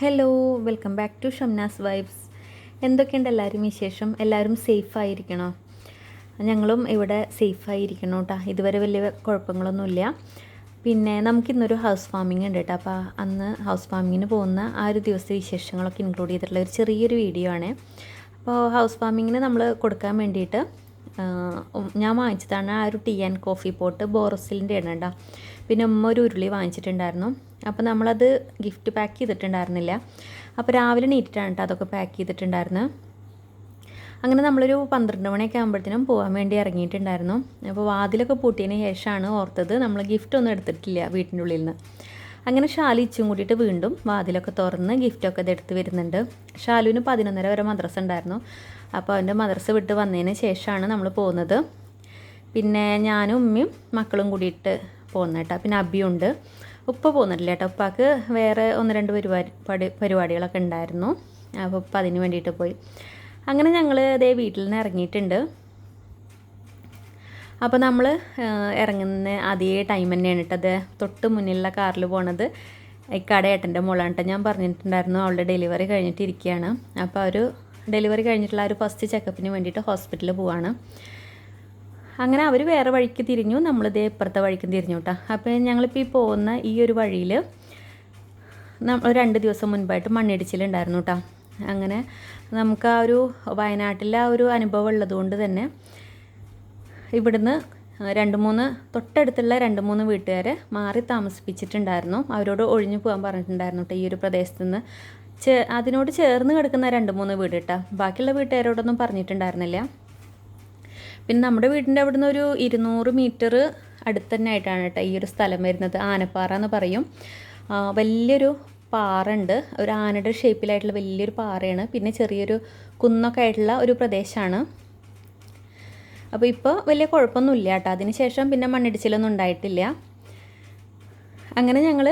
Hello welcome back to Shamnas vibes എന്തൊക്കെയുണ്ട് എല്ലാവരും വിശേഷം? എല്ലാവരും സേഫ് ആയിരിക്കണോ? ഞങ്ങളും ഇവിടെ സേഫ് ആയിരിക്കണം കേട്ടോ ഇതുവരെ വലിയ കുഴപ്പങ്ങളൊന്നുമില്ല. പിന്നെ നമുക്കിന്നൊരു ഹൗസ് ഫാമിംഗ് ഉണ്ട് കേട്ടോ അപ്പോൾ അന്ന് ഹൗസ് ഫാമിങ്ങിന് പോകുന്ന ആ ഒരു ദിവസത്തെ വിശേഷങ്ങളൊക്കെ ഇൻക്ലൂഡ് ചെയ്തിട്ടുള്ള ഒരു ചെറിയൊരു വീഡിയോ ആണ്. അപ്പോൾ ഹൗസ് ഫാമിങ്ങിന് നമ്മൾ കൊടുക്കാൻ വേണ്ടിയിട്ട് ഞാൻ വാങ്ങിച്ചതാണ് ആ ഒരു ടീ ആൻഡ് കോഫി പോട്ട് ബോറസിലിന്റെ ആണ് കേട്ടോ. പിന്നെ ഉമ്മ ഒരു ഉരുളി വാങ്ങിച്ചിട്ടുണ്ടായിരുന്നു. അപ്പോൾ നമ്മളത് ഗിഫ്റ്റ് പാക്ക് ചെയ്തിട്ടുണ്ടായിരുന്നില്ല. അപ്പോൾ രാവിലെ നീറ്റിട്ടാണ് കേട്ടോ അതൊക്കെ പാക്ക് ചെയ്തിട്ടുണ്ടായിരുന്നത്. അങ്ങനെ നമ്മളൊരു പന്ത്രണ്ട് മണിയൊക്കെ ആകുമ്പോഴത്തേനും പോകാൻ വേണ്ടി ഇറങ്ങിയിട്ടുണ്ടായിരുന്നു. അപ്പോൾ വാതിലൊക്കെ പൂട്ടിയതിന് ശേഷമാണ് ഓർത്തത്. നമ്മൾ ഗിഫ്റ്റ് ഒന്നും എടുത്തിട്ടില്ല വീട്ടിന്റെ ഉള്ളിൽ നിന്ന്. അങ്ങനെ ഷാലു ഇച്ചും കൂടിയിട്ട് വീണ്ടും വാതിലൊക്കെ തുറന്ന് ഗിഫ്റ്റൊക്കെ ഇതെടുത്ത് വരുന്നുണ്ട്. ഷാലുവിന് പതിനൊന്നര വരെ മദ്രസ ഉണ്ടായിരുന്നു. അപ്പോൾ അവന്റെ മദ്രസ വിട്ട് വന്നതിന് ശേഷമാണ് നമ്മൾ പോകുന്നത്. പിന്നെ ഞാനും ഉമ്മയും മക്കളും കൂടിയിട്ട് പോകുന്ന കേട്ടോ. പിന്നെ അബിയുണ്ട് ഉപ്പ പോകുന്നില്ല കേട്ടോ. ഉപ്പാക്ക് വേറെ ഒന്ന് രണ്ട് പരിപാടി പരിപാടികളൊക്കെ ഉണ്ടായിരുന്നു. അപ്പോൾ ഉപ്പ അതിന് വേണ്ടിയിട്ട് പോയി. അങ്ങനെ ഞങ്ങൾ ഇതേ വീട്ടിൽ നിന്ന് ഇറങ്ങിയിട്ടുണ്ട്. അപ്പോൾ നമ്മൾ ഇറങ്ങുന്ന അതേ ടൈം തന്നെയാണ് കേട്ടത് തൊട്ട് മുന്നിലുള്ള കാറിൽ പോണത് ഇക്കാടെ ഏട്ടന്റെ മോളാണ് കേട്ടോ ഞാൻ പറഞ്ഞിട്ടുണ്ടായിരുന്നു അവളുടെ ഡെലിവറി കഴിഞ്ഞിട്ട് ഇരിക്കുകയാണ് അപ്പോൾ ഒരു ഡെലിവറി കഴിഞ്ഞിട്ടുള്ള ഒരു ഫസ്റ്റ് ചെക്കപ്പിന് വേണ്ടിയിട്ട് ഹോസ്പിറ്റലിൽ പോവാണ്. അങ്ങനെ അവർ വേറെ വഴിക്ക് തിരിഞ്ഞു. നമ്മളിതേ ഇപ്പുറത്തെ വഴിക്ക് തിരിഞ്ഞു കേട്ടോ അപ്പോൾ ഞങ്ങളിപ്പോൾ ഈ പോകുന്ന ഈ ഒരു വഴിയിൽ രണ്ട് ദിവസം മുൻപായിട്ട് മണ്ണിടിച്ചിലുണ്ടായിരുന്നു കേട്ടോ അങ്ങനെ നമുക്ക് ആ ഒരു വയനാട്ടിലെ ആ ഒരു അനുഭവം ഉള്ളതുകൊണ്ട് തന്നെ ഇവിടുന്ന് രണ്ട് മൂന്ന് തൊട്ടടുത്തുള്ള രണ്ട് മൂന്ന് വീട്ടുകാരെ മാറി താമസിപ്പിച്ചിട്ടുണ്ടായിരുന്നു. അവരോട് ഒഴിഞ്ഞു പോകാൻ പറഞ്ഞിട്ടുണ്ടായിരുന്നു കേട്ടോ ഈ ഒരു പ്രദേശത്ത് നിന്ന് ചേ അതിനോട് ചേർന്ന് കിടക്കുന്ന രണ്ട് മൂന്ന് വീട് കേട്ടോ ബാക്കിയുള്ള വീട്ടുകാരോടൊന്നും പറഞ്ഞിട്ടുണ്ടായിരുന്നില്ല. പിന്നെ നമ്മുടെ വീടിന്റെ അവിടുന്ന് ഒരു ഇരുന്നൂറ് മീറ്റർ അടുത്ത് തന്നെ ആയിട്ടാണ് കേട്ടോ ഈ ഒരു സ്ഥലം വരുന്നത്. ആനപ്പാറ എന്ന് പറയും. വലിയൊരു പാറ ഉണ്ട് ഒരു ആനയുടെ ഷേപ്പിലായിട്ടുള്ള വലിയൊരു പാറയാണ്. പിന്നെ ചെറിയൊരു കുന്നൊക്കെ ആയിട്ടുള്ള ഒരു പ്രദേശമാണ് അപ്പോൾ ഇപ്പോൾ വലിയ കുഴപ്പമൊന്നുമില്ല കേട്ടോ. അതിന് ശേഷം പിന്നെ മണ്ണിടിച്ചിലൊന്നും ഉണ്ടായിട്ടില്ല. അങ്ങനെ ഞങ്ങൾ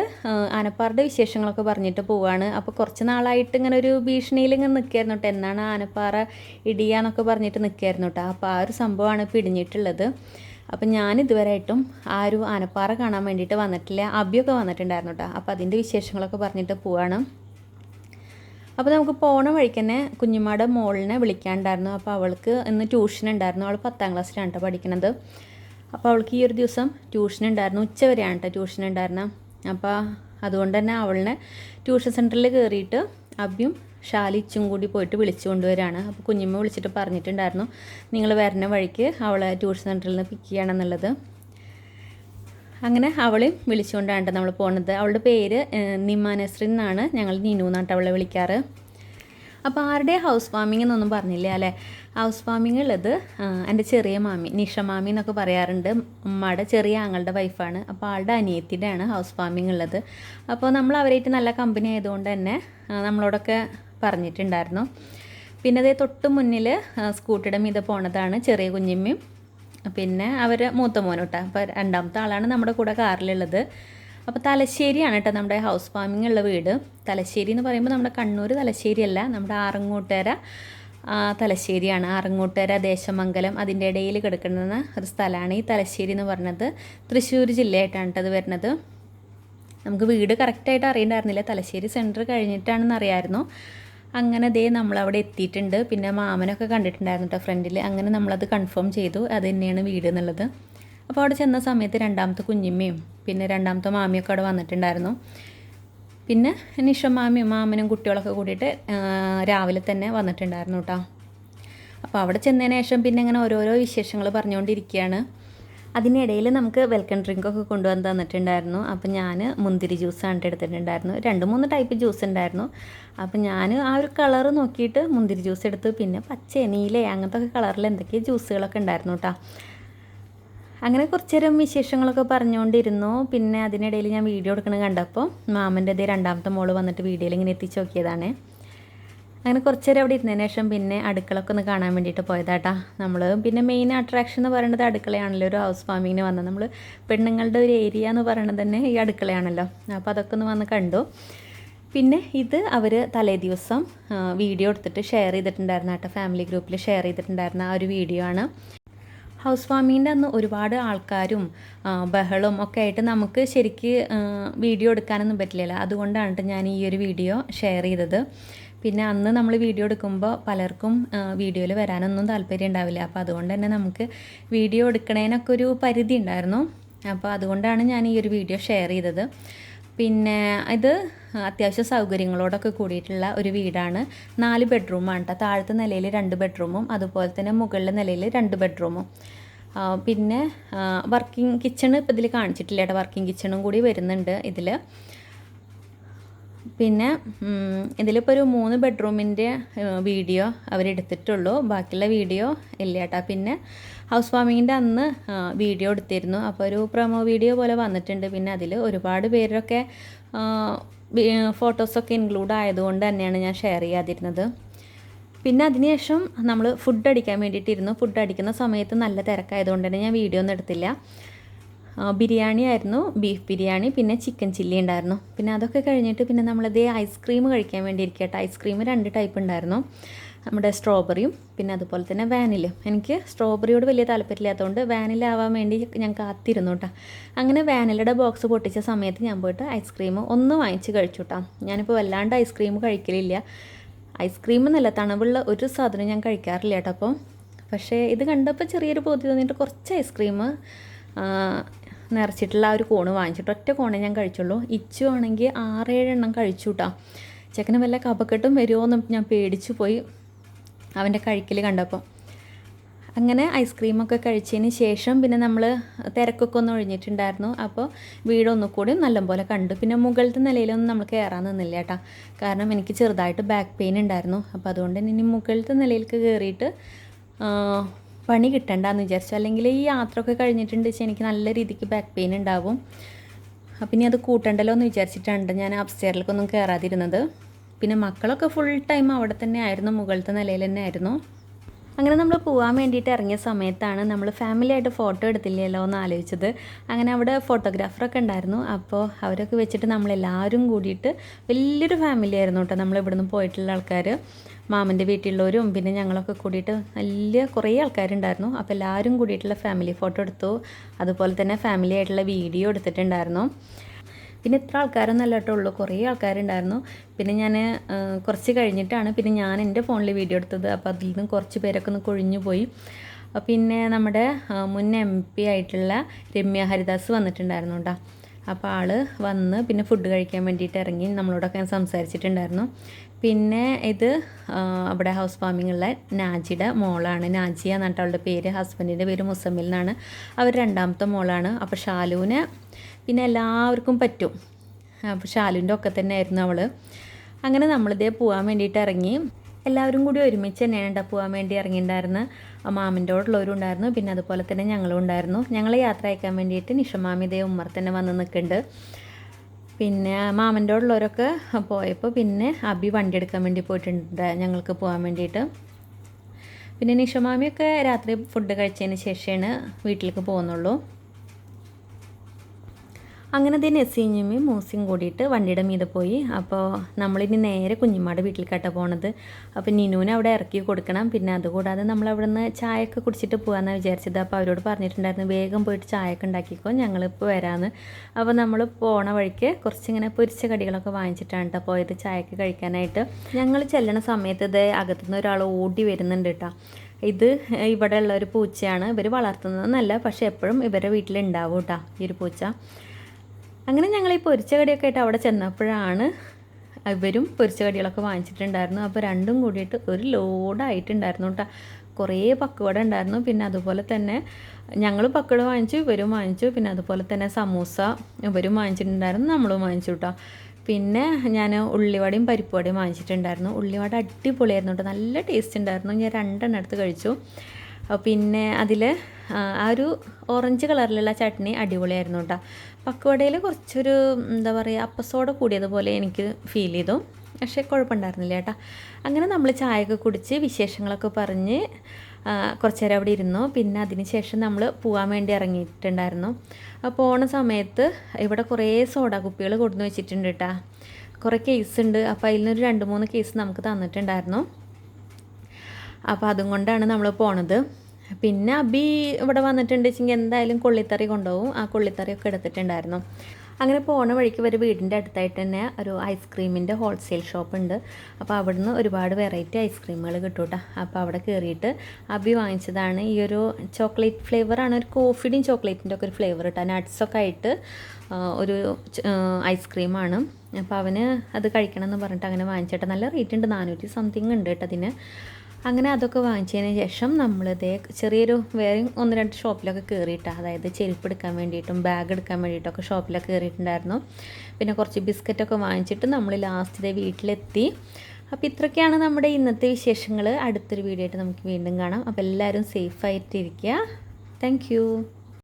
ആനപ്പാറയുടെ വിശേഷങ്ങളൊക്കെ പറഞ്ഞിട്ട് പോവാണ്. അപ്പോൾ കുറച്ച് നാളായിട്ട് ഇങ്ങനെ ഒരു ഭീഷണിയിൽ ഇങ്ങനെ നിൽക്കായിരുന്നു കേട്ടോ. എന്നാണ് ആനപ്പാറ ഇടിയാന്നൊക്കെ പറഞ്ഞിട്ട് നിൽക്കായിരുന്നു കേട്ടോ. അപ്പോൾ ആ ഒരു സംഭവമാണ് ഇപ്പോൾ ഇടിഞ്ഞിട്ടുള്ളത് അപ്പം ഞാൻ ഇതുവരെയായിട്ടും ആ ഒരു ആനപ്പാറ കാണാൻ വേണ്ടിയിട്ട് വന്നിട്ടില്ല. അബിയൊക്കെ വന്നിട്ടുണ്ടായിരുന്നു കേട്ടോ. അപ്പോൾ അതിന്റെ വിശേഷങ്ങളൊക്കെ പറഞ്ഞിട്ട് പോവാണ്. അപ്പോൾ നമുക്ക് പോണ വഴിക്ക് തന്നെ കുഞ്ഞുമ്മയുടെ മോളിനെ വിളിക്കാണ്ടായിരുന്നു. അപ്പോൾ അവൾക്ക് ഇന്ന് ട്യൂഷൻ ഉണ്ടായിരുന്നു. അവൾ പത്താം ക്ലാസ്സിലാണ് കേട്ടോ പഠിക്കണത്. അപ്പോൾ അവൾക്ക് ഈ ഒരു ദിവസം ട്യൂഷൻ ഉണ്ടായിരുന്നു. ഉച്ച വരെയാണ് കേട്ടോ ട്യൂഷൻ ഉണ്ടായിരുന്നത് അപ്പോൾ അതുകൊണ്ട് തന്നെ അവളിനെ ട്യൂഷൻ സെന്ററിൽ കയറിയിട്ട് അബിയും ഷാലിച്ചും കൂടി പോയിട്ട് വിളിച്ചു കൊണ്ടുവരാണ്. അപ്പോൾ കുഞ്ഞുമ്മ വിളിച്ചിട്ട് പറഞ്ഞിട്ടുണ്ടായിരുന്നു നിങ്ങൾ വരുന്ന വഴിക്ക് അവളെ ട്യൂഷൻ സെന്ററിൽ നിന്ന് പിക്ക് ചെയ്യണമെന്നുള്ളത് അങ്ങനെ അവളെയും വിളിച്ചുകൊണ്ടാണ് നമ്മൾ പോകുന്നത് അവളുടെ പേര് ഏഹ്, നിമ എന്നാണ്. ഞങ്ങൾ നീനു എന്നാണ് അവളെ വിളിക്കാറ്. അപ്പോൾ ആരുടെ ഹൗസ് ഫാമിംഗ് എന്നൊന്നും പറഞ്ഞില്ല? അല്ലേ? ഹൗസ് ഫാമിംഗ് ഉള്ളത് എന്റെ ചെറിയ മാമി നിഷ മാമി എന്നൊക്കെ പറയാറുണ്ട്. ഉമ്മയുടെ ചെറിയ ആങ്ങളുടെ വൈഫാണ് അപ്പോൾ ആളുടെ അനിയത്തിന്റെയാണ് ഹൗസ് ഫാമിംഗ് ഉള്ളത്. അപ്പോൾ നമ്മൾ അവരായിട്ട് നല്ല കമ്പനി ആയതുകൊണ്ട് തന്നെ നമ്മളോടൊക്കെ പറഞ്ഞിട്ടുണ്ടായിരുന്നു. പിന്നെ അതേ തൊട്ട് മുന്നിൽ സ്കൂട്ടിയുടെ മീതെ പോണതാണ് ചെറിയ കുഞ്ഞിമ്മയും. പിന്നെ അവർ മൂത്ത മോനും കേട്ടോ അപ്പോൾ രണ്ടാമത്തെ ആളാണ് നമ്മുടെ കൂടെ കാറിലുള്ളത്. അപ്പോൾ തലശ്ശേരിയാണ് കേട്ടോ നമ്മുടെ ഹൗസ് ഫാമിംഗ് ഉള്ള വീട്. തലശ്ശേരി എന്ന് പറയുമ്പോൾ നമ്മുടെ കണ്ണൂർ തലശ്ശേരി അല്ല നമ്മുടെ ആറങ്ങോട്ടേര തലശ്ശേരിയാണ്. ആറങ്ങോട്ടേര ദേശമംഗലം അതിന്റെ ഇടയിൽ കിടക്കുന്ന ഒരു സ്ഥലമാണ് ഈ തലശ്ശേരി എന്ന് പറഞ്ഞത്. തൃശ്ശൂർ ജില്ലയായിട്ടാണ് അത് വരുന്നത്. നമുക്ക് വീട് കറക്റ്റായിട്ട് അറിയണ്ടായിരുന്നില്ല. തലശ്ശേരി സെന്റർ കഴിഞ്ഞിട്ടാണെന്ന് അറിയാമായിരുന്നു അങ്ങനെ ദേ നമ്മളവിടെ എത്തിയിട്ടുണ്ട്. പിന്നെ മാമനൊക്കെ കണ്ടിട്ടുണ്ടായിരുന്നു കേട്ടോ ഫ്രണ്ടിൽ അങ്ങനെ നമ്മളത് കൺഫേം ചെയ്തു. അത് തന്നെയാണ് വീട് എന്നുള്ളത്. അപ്പോൾ അവിടെ ചെന്ന സമയത്ത് രണ്ടാമത്തെ കുഞ്ഞിമ്മയും പിന്നെ രണ്ടാമത്തെ മാമിയൊക്കെ അവിടെ വന്നിട്ടുണ്ടായിരുന്നു. പിന്നെ നിഷ മാമിയും മാമനും കുട്ടികളൊക്കെ കൂടിയിട്ട് രാവിലെ തന്നെ വന്നിട്ടുണ്ടായിരുന്നു കേട്ടോ അപ്പോൾ അവിടെ ചെന്നതിന് ശേഷം പിന്നെ അങ്ങനെ ഓരോരോ വിശേഷങ്ങൾ പറഞ്ഞുകൊണ്ടിരിക്കുകയാണ് അതിനിടയിൽ നമുക്ക് വെൽക്കം ഡ്രിങ്കൊക്കെ കൊണ്ടുവന്ന് തന്നിട്ടുണ്ടായിരുന്നു. അപ്പോൾ ഞാൻ മുന്തിരി ജ്യൂസ് ജ്യൂസാണ് എടുത്തിട്ടുണ്ടായിരുന്നു. രണ്ട് മൂന്ന് ടൈപ്പ് ജ്യൂസ് ഉണ്ടായിരുന്നു. അപ്പോൾ ഞാൻ ആ ഒരു കളർ നോക്കിയിട്ട് മുന്തിരി ജ്യൂസ് എടുത്തു. പിന്നെ പച്ച നീല അങ്ങനത്തെ കളറിൽ എന്തൊക്കെയോ ജ്യൂസുകളൊക്കെ ഉണ്ടായിരുന്നു കേട്ടോ അങ്ങനെ കുറച്ചേരം വിശേഷങ്ങളൊക്കെ പറഞ്ഞുകൊണ്ടിരുന്നു. പിന്നെ അതിനിടയിൽ ഞാൻ വീഡിയോ എടുക്കണത് കണ്ടപ്പോൾ മാമന്റെ രണ്ടാമത്തെ മോൾ വന്നിട്ട് വീഡിയോയിൽ ഇങ്ങനെ എത്തിച്ച് നോക്കിയതാണേ. അങ്ങനെ കുറച്ച് നേരം അവിടെ ഇരുന്നതിന് ശേഷം പിന്നെ അടുക്കളൊക്കെ ഒന്ന് കാണാൻ വേണ്ടിയിട്ട് പോയതാട്ടാ. നമ്മൾ പിന്നെ മെയിൻ അട്രാക്ഷൻ എന്ന് പറയുന്നത് അടുക്കളയാണല്ലോ ഒരു ഹൗസ് ഫാമിങ്ങിന് വന്നത്. നമ്മൾ പെണ്ണുങ്ങളുടെ ഒരു ഏരിയ എന്ന് പറയുന്നത് തന്നെ ഈ അടുക്കളയാണല്ലോ. അപ്പോൾ അതൊക്കെ ഒന്ന് വന്ന് കണ്ടു. പിന്നെ ഇത് അവർ തലേ ദിവസം വീഡിയോ എടുത്തിട്ട് ഷെയർ ചെയ്തിട്ടുണ്ടായിരുന്ന കേട്ടോ ഫാമിലി ഗ്രൂപ്പിൽ ഷെയർ ചെയ്തിട്ടുണ്ടായിരുന്ന ആ ഒരു വീഡിയോ ആണ്. ഹൗസ് വാമിങ്ങിന്റെ അന്ന് ഒരുപാട് ആൾക്കാരും ബഹളും ഒക്കെ ആയിട്ട് നമുക്ക് ശരിക്ക് വീഡിയോ എടുക്കാനൊന്നും പറ്റില്ലല്ലോ. അതുകൊണ്ടാണ് ഞാൻ ഈ ഒരു വീഡിയോ ഷെയർ ചെയ്തത്. പിന്നെ അന്ന് നമ്മൾ വീഡിയോ എടുക്കുമ്പോൾ പലർക്കും വീഡിയോയിൽ വരാനൊന്നും താല്പര്യം ഉണ്ടാവില്ല. അപ്പോൾ അതുകൊണ്ട് തന്നെ നമുക്ക് വീഡിയോ എടുക്കണേനൊക്കെ ഒരു പരിധി ഉണ്ടായിരുന്നു. അപ്പോൾ അതുകൊണ്ടാണ് ഞാൻ ഈ ഒരു വീഡിയോ ഷെയർ ചെയ്തത്. പിന്നെ ഇത് അത്യാവശ്യം സൗകര്യങ്ങളോടൊക്കെ കൂടിയിട്ടുള്ള ഒരു വീടാണ്. നാല് ബെഡ്റൂമാണ് കേട്ടോ താഴത്തെ നിലയിൽ രണ്ട് ബെഡ്റൂമും അതുപോലെ തന്നെ മുകളിലെ നിലയിൽ രണ്ട് ബെഡ്റൂമും പിന്നെ വർക്കിംഗ് കിച്ചൺ ഇപ്പോൾ ഇതിൽ കാണിച്ചിട്ടില്ല കേട്ടോ വർക്കിംഗ് കിച്ചണും കൂടി വരുന്നുണ്ട് ഇതിൽ പിന്നെ ഇതിലിപ്പോൾ ഒരു മൂന്ന് ബെഡ്റൂമിന്റെ വീഡിയോ അവരെടുത്തിട്ടുള്ളൂ ബാക്കിയുള്ള വീഡിയോ ഇല്ല കേട്ടോ പിന്നെ ഹൗസ് വാമിങ്ങിന്റെ അന്ന് വീഡിയോ എടുത്തിരുന്നു. അപ്പോൾ ഒരു പ്രൊമോ വീഡിയോ പോലെ വന്നിട്ടുണ്ട്. പിന്നെ അതിൽ ഒരുപാട് പേരൊക്കെ ഫോട്ടോസൊക്കെ ഇൻക്ലൂഡ് ആയതുകൊണ്ട് തന്നെയാണ് ഞാൻ ഷെയർ ചെയ്യാതിരുന്നത്. പിന്നെ അതിനുശേഷം നമ്മൾ ഫുഡ് അടിക്കാൻ വേണ്ടിയിട്ടിരുന്നു. ഫുഡ് അടിക്കുന്ന സമയത്ത് നല്ല തിരക്കായതുകൊണ്ട് തന്നെ ഞാൻ വീഡിയോ ഒന്നും എടുത്തില്ല. ബിരിയാണി ആയിരുന്നു ബീഫ് ബിരിയാണി പിന്നെ ചിക്കൻ ചില്ലി ഉണ്ടായിരുന്നു. പിന്നെ അതൊക്കെ കഴിഞ്ഞിട്ട് പിന്നെ നമ്മളിതേ ഐസ്ക്രീം കഴിക്കാൻ വേണ്ടി ഇരിക്കട്ടെ ഐസ്ക്രീം രണ്ട് ടൈപ്പ് ഉണ്ടായിരുന്നു. നമ്മുടെ സ്ട്രോബെറിയും പിന്നെ അതുപോലെ തന്നെ വാനിലും എനിക്ക് സ്ട്രോബെറിയോട് വലിയ താല്പര്യമില്ലാത്തതുകൊണ്ട് വാനില ആവാൻ വേണ്ടി ഞാൻ കാത്തിരുന്നു കേട്ടോ അങ്ങനെ വാനിലയുടെ ബോക്സ് പൊട്ടിച്ച സമയത്ത് ഞാൻ പോയിട്ട് ഐസ്ക്രീം ഒന്ന് വാങ്ങിച്ച് കഴിച്ചു കേട്ടോ ഞാനിപ്പോൾ വല്ലാണ്ട് ഐസ്ക്രീം കഴിക്കലില്ല. ഐസ്ക്രീം എന്നല്ല തണുവുള്ള ഒരു സാധനം ഞാൻ കഴിക്കാറില്ല കേട്ടോ അപ്പോൾ പക്ഷേ ഇത് കണ്ടപ്പോൾ ചെറിയൊരു ബോധ്യം തോന്നിയിട്ട് കുറച്ച് ഐസ്ക്രീം നിറച്ചിട്ടുള്ള ആ ഒരു കോണ് വാങ്ങിച്ചിട്ട് ഒറ്റ കോണേ ഞാൻ കഴിച്ചുള്ളൂ. ഇച്ചു ആണെങ്കിൽ ആറേഴെണ്ണം കഴിച്ചു കേട്ടോ ചെക്കന് വല്ല കപക്കെട്ടും വരുമോ എന്ന് ഞാൻ പേടിച്ചു പോയി. അവന്റെ കഴിക്കൽ കണ്ടപ്പോൾ അങ്ങനെ ഐസ്ക്രീമൊക്കെ കഴിച്ചതിന് ശേഷം പിന്നെ നമ്മൾ തിരക്കൊക്കെ ഒന്ന് ഒഴിഞ്ഞിട്ടുണ്ടായിരുന്നു. അപ്പോൾ വീട് ഒന്നുകൂടി നല്ലപോലെ കണ്ടു. പിന്നെ മുകളിലത്തെ നിലയിലൊന്നും നമ്മൾ കയറാൻ നിന്നില്ല കേട്ടോ കാരണം എനിക്ക് ചെറുതായിട്ട് ബാക്ക് പെയിൻ ഉണ്ടായിരുന്നു. അപ്പോൾ അതുകൊണ്ട് തന്നെ ഇനി മുകളിലത്തെ നിലയിലേക്ക് കയറിയിട്ട് പണി കിട്ടണ്ടെന്ന് വിചാരിച്ചു. അല്ലെങ്കിൽ ഈ യാത്ര ഒക്കെ കഴിഞ്ഞിട്ടുണ്ട് വെച്ചാൽ എനിക്ക് നല്ല രീതിക്ക് ബാക്ക് പെയിൻ ഉണ്ടാവും. അപ്പം ഇനി അത് കൂട്ടണ്ടല്ലോ എന്ന് വിചാരിച്ചിട്ടുണ്ട് ഞാൻ അപ്സ്റ്റെയറിലേക്കൊന്നും കയറാതിരുന്നത് പിന്നെ മക്കളൊക്കെ ഫുൾ ടൈം അവിടെ തന്നെ ആയിരുന്നു മുകളിലത്തെ നിലയിൽ തന്നെ ആയിരുന്നു. അങ്ങനെ നമ്മൾ പോകാൻ വേണ്ടിയിട്ട് ഇറങ്ങിയ സമയത്താണ് നമ്മൾ ഫാമിലി ആയിട്ട് ഫോട്ടോ എടുത്തില്ലല്ലോ എന്ന് ആലോചിച്ചത്. അങ്ങനെ അവിടെ ഫോട്ടോഗ്രാഫറൊക്കെ ഉണ്ടായിരുന്നു. അപ്പോൾ അവരൊക്കെ വെച്ചിട്ട് നമ്മളെല്ലാവരും കൂടിയിട്ട് വലിയൊരു ഫാമിലി ആയിരുന്നു കേട്ടോ നമ്മൾ ഇവിടുന്ന് പോയിട്ടുള്ള ആൾക്കാർ മാമന്റെ വീട്ടിലുള്ളവരും പിന്നെ ഞങ്ങളൊക്കെ കൂടിയിട്ട് വലിയ കുറേ ആൾക്കാരുണ്ടായിരുന്നു. അപ്പോൾ എല്ലാവരും കൂടിയിട്ടുള്ള ഫാമിലി ഫോട്ടോ എടുത്തു. അതുപോലെ തന്നെ ഫാമിലി ആയിട്ടുള്ള വീഡിയോ എടുത്തിട്ടുണ്ടായിരുന്നു. പിന്നെ ഇത്ര ആൾക്കാരൊന്നല്ല കേട്ടോ ഉള്ളൂ. കുറേ ആൾക്കാരുണ്ടായിരുന്നു. പിന്നെ ഞാൻ കുറച്ച് കഴിഞ്ഞിട്ടാണ് പിന്നെ ഞാൻ എന്റെ ഫോണിൽ വീഡിയോ എടുത്തത്. അപ്പോൾ അതിൽ നിന്ന് കുറച്ച് പേരൊക്കെ ഒന്ന് കൊഴിഞ്ഞു പോയി. പിന്നെ നമ്മുടെ മുൻ എം പി ആയിട്ടുള്ള രമ്യ ഹരിദാസ് വന്നിട്ടുണ്ടായിരുന്നു കേട്ടോ. അപ്പോൾ ആൾ വന്ന് പിന്നെ ഫുഡ് കഴിക്കാൻ വേണ്ടിയിട്ട് ഇറങ്ങി നമ്മളോടൊക്കെ സംസാരിച്ചിട്ടുണ്ടായിരുന്നു. പിന്നെ ഇത് അവിടെ ഹൗസ് ഫാമിങ്ങുള്ള നാജിയുടെ മോളാണ്. നാജിയ എന്നിട്ട് അവളുടെ പേര്. ഹസ്ബൻഡിന്റെ പേര് മുസമ്മിൽ എന്നാണ്. അവർ രണ്ടാമത്തെ മോളാണ്. അപ്പോൾ ഷാലുവിനെ പിന്നെ എല്ലാവർക്കും പറ്റും. അപ്പോൾ ഷാലുവിന്റെ ഒക്കെ തന്നെ ആയിരുന്നു അവൾ അങ്ങനെ നമ്മളിതേ പോകാൻ വേണ്ടിയിട്ട് ഇറങ്ങി. എല്ലാവരും കൂടി ഒരുമിച്ച് തന്നെയാണ് കേട്ടോ പോകാൻ വേണ്ടി ഇറങ്ങിയിട്ടുണ്ടായിരുന്നത് മാമിന്റെ ഉള്ളവരും ഉണ്ടായിരുന്നു. പിന്നെ അതുപോലെ തന്നെ ഞങ്ങളും ഉണ്ടായിരുന്നു. ഞങ്ങൾ യാത്ര അയക്കാൻ വേണ്ടിയിട്ട് നിഷമാമി ഇതേ ഉമ്മർ തന്നെ വന്ന് നിൽക്കുന്നുണ്ട്. പിന്നെ മാമന്റെ ഉള്ളവരൊക്കെ പോയപ്പോൾ പിന്നെ അബി വണ്ടി എടുക്കാൻ വേണ്ടി പോയിട്ടുണ്ട് ഞങ്ങൾക്ക് പോകാൻ വേണ്ടിയിട്ട്. പിന്നെ നിഷമാമിയൊക്കെ രാത്രി ഫുഡ് കഴിച്ചതിന് ശേഷമാണ് വീട്ടിലേക്ക് പോകുന്നുള്ളൂ. അങ്ങനെ തന്നെ നെസീഞ്ഞുമ്മയും മൂസിയും കൂടിയിട്ട് വണ്ടിയുടെ മീതെ പോയി. അപ്പോൾ നമ്മളിനി നേരെ കുഞ്ഞുമാട് കേട്ട പോണത്. അപ്പോൾ നിനുവിനെ അവിടെ ഇറക്കി കൊടുക്കണം. പിന്നെ അതുകൂടാതെ നമ്മൾ അവിടെ നിന്ന് ചായയൊക്കെ കുടിച്ചിട്ട് പോകാമെന്നാണ് വിചാരിച്ചത്. അപ്പോൾ അവരോട് പറഞ്ഞിട്ടുണ്ടായിരുന്നു വേഗം പോയിട്ട് ചായയൊക്കെ ഉണ്ടാക്കിക്കോ ഞങ്ങളിപ്പോൾ വരാമെന്ന് അപ്പോൾ നമ്മൾ പോണ വഴിക്ക് കുറച്ചിങ്ങനെ പൊരിച്ച കടികളൊക്കെ വാങ്ങിച്ചിട്ടാണ് കേട്ടോ പോയത് ചായയൊക്കെ കഴിക്കാനായിട്ട്. ഞങ്ങൾ ചെല്ലണ സമയത്ത് ഇത് അകത്തുനിന്ന് ഒരാൾ ഓടി വരുന്നുണ്ട് കേട്ടോ ഇത് ഇവിടെ ഉള്ള ഒരു പൂച്ചയാണ്. ഇവർ വളർത്തുന്നതെന്നല്ല പക്ഷേ എപ്പോഴും ഇവരുടെ വീട്ടിലുണ്ടാവും കേട്ടോ ഈ ഒരു പൂച്ച. അങ്ങനെ ഞങ്ങൾ ഈ പൊരിച്ച കടിയൊക്കെ ആയിട്ട് അവിടെ ചെന്നപ്പോഴാണ് ഇവരും പൊരിച്ച കടികളൊക്കെ വാങ്ങിച്ചിട്ടുണ്ടായിരുന്നു. അപ്പോൾ രണ്ടും കൂടിയിട്ട് ഒരു ലോഡായിട്ടുണ്ടായിരുന്നു കേട്ടോ. കുറേ പക്കവട ഉണ്ടായിരുന്നു. പിന്നെ അതുപോലെ തന്നെ ഞങ്ങൾ പക്കുവട വാങ്ങിച്ചു ഇവരും വാങ്ങിച്ചു. പിന്നെ അതുപോലെ തന്നെ സമൂസ ഇവരും വാങ്ങിച്ചിട്ടുണ്ടായിരുന്നു. നമ്മളും വാങ്ങിച്ചു കേട്ടോ. പിന്നെ ഞാൻ ഉള്ളിവടയും പരിപ്പുവടയും വാങ്ങിച്ചിട്ടുണ്ടായിരുന്നു. ഉള്ളിവട അടിപൊളിയായിരുന്നു കേട്ടോ. നല്ല ടേസ്റ്റ് ഉണ്ടായിരുന്നു. ഞാൻ രണ്ടെണ്ണം എടുത്ത് കഴിച്ചു. പിന്നെ അതിൽ ആ ഒരു ഓറഞ്ച് കളറിലുള്ള ചട്നി അടിപൊളിയായിരുന്നു കേട്ടോ പക്വടയിൽ കുറച്ചൊരു എന്താ പറയുക അപ്പസോട കൂടിയതുപോലെ എനിക്ക് ഫീൽ ചെയ്തു. പക്ഷേ കുഴപ്പമുണ്ടായിരുന്നില്ല കേട്ടോ അങ്ങനെ നമ്മൾ ചായയൊക്കെ കുടിച്ച് വിശേഷങ്ങളൊക്കെ പറഞ്ഞ് കുറച്ച് നേരം അവിടെ ഇരുന്നു. പിന്നെ അതിന് ശേഷം നമ്മൾ പോകാൻ വേണ്ടി ഇറങ്ങിയിട്ടുണ്ടായിരുന്നു. അപ്പോൾ പോണ സമയത്ത് ഇവിടെ കുറേ സോഡ കുപ്പികൾ കൊടുന്ന് വെച്ചിട്ടുണ്ട് കേട്ടോ കുറേ കേസ് ഉണ്ട്. അപ്പോൾ അതിൽ നിന്നൊരു രണ്ട് മൂന്ന് കേസ് നമുക്ക് തന്നിട്ടുണ്ടായിരുന്നു. അപ്പോൾ അതും കൊണ്ടാണ് നമ്മൾ പോണത്. പിന്നെ അബി ഇവിടെ വന്നിട്ടുണ്ട്. വെച്ചെങ്കിൽ എന്തായാലും കൊള്ളിത്തറി കൊണ്ടുപോകും. ആ കൊള്ളിത്തറിയൊക്കെ എടുത്തിട്ടുണ്ടായിരുന്നു. അങ്ങനെ പോണ വഴിക്ക് ഒരു വീടിന്റെ അടുത്തായിട്ട് തന്നെ ഒരു ഐസ്ക്രീമിന്റെ ഹോൾസെയിൽ ഷോപ്പ് ഉണ്ട്. അപ്പോൾ അവിടുന്ന് ഒരുപാട് വെറൈറ്റി ഐസ്ക്രീമുകൾ കിട്ടും കേട്ടോ അപ്പോൾ അവിടെ കയറിയിട്ട് അബി വാങ്ങിച്ചതാണ്. ഈ ഒരു ചോക്ലേറ്റ് ഫ്ലേവറാണ് ഒരു കോഫിയുടെയും ചോക്ലേറ്റിന്റെ ഒക്കെ ഒരു ഫ്ലേവർ കേട്ടോ നട്ട്സൊക്കെ ആയിട്ട് ഒരു ഐസ്ക്രീമാണ് അപ്പോൾ അവന് അത് കഴിക്കണം എന്ന് പറഞ്ഞിട്ട് അങ്ങനെ വാങ്ങിച്ചിട്ട്. നല്ല റേറ്റ് ഉണ്ട്. നാനൂറ്റി സംതിങ് ഉണ്ട് കേട്ടോ അതിന്. അങ്ങനെ അതൊക്കെ വാങ്ങിച്ചതിന് ശേഷം നമ്മളിതേ ചെറിയൊരു വേറെ ഒന്ന് രണ്ട് ഷോപ്പിലൊക്കെ കയറിയിട്ട് അതായത് ചെരുപ്പ് എടുക്കാൻ വേണ്ടിയിട്ടും ബാഗ് എടുക്കാൻ വേണ്ടിയിട്ടൊക്കെ ഷോപ്പിലൊക്കെ കയറിയിട്ടുണ്ടായിരുന്നു പിന്നെ കുറച്ച് ബിസ്ക്കറ്റൊക്കെ വാങ്ങിച്ചിട്ട് നമ്മൾ ലാസ്റ്റ് ഇതേ വീട്ടിലെത്തി. അപ്പോൾ ഇത്രയൊക്കെയാണ് നമ്മുടെ ഇന്നത്തെ വിശേഷങ്ങൾ അടുത്തൊരു വീഡിയോ ആയിട്ട് നമുക്ക് വീണ്ടും കാണാം. അപ്പോൾ എല്ലാവരും സേഫായിട്ടിരിക്കുക താങ്ക്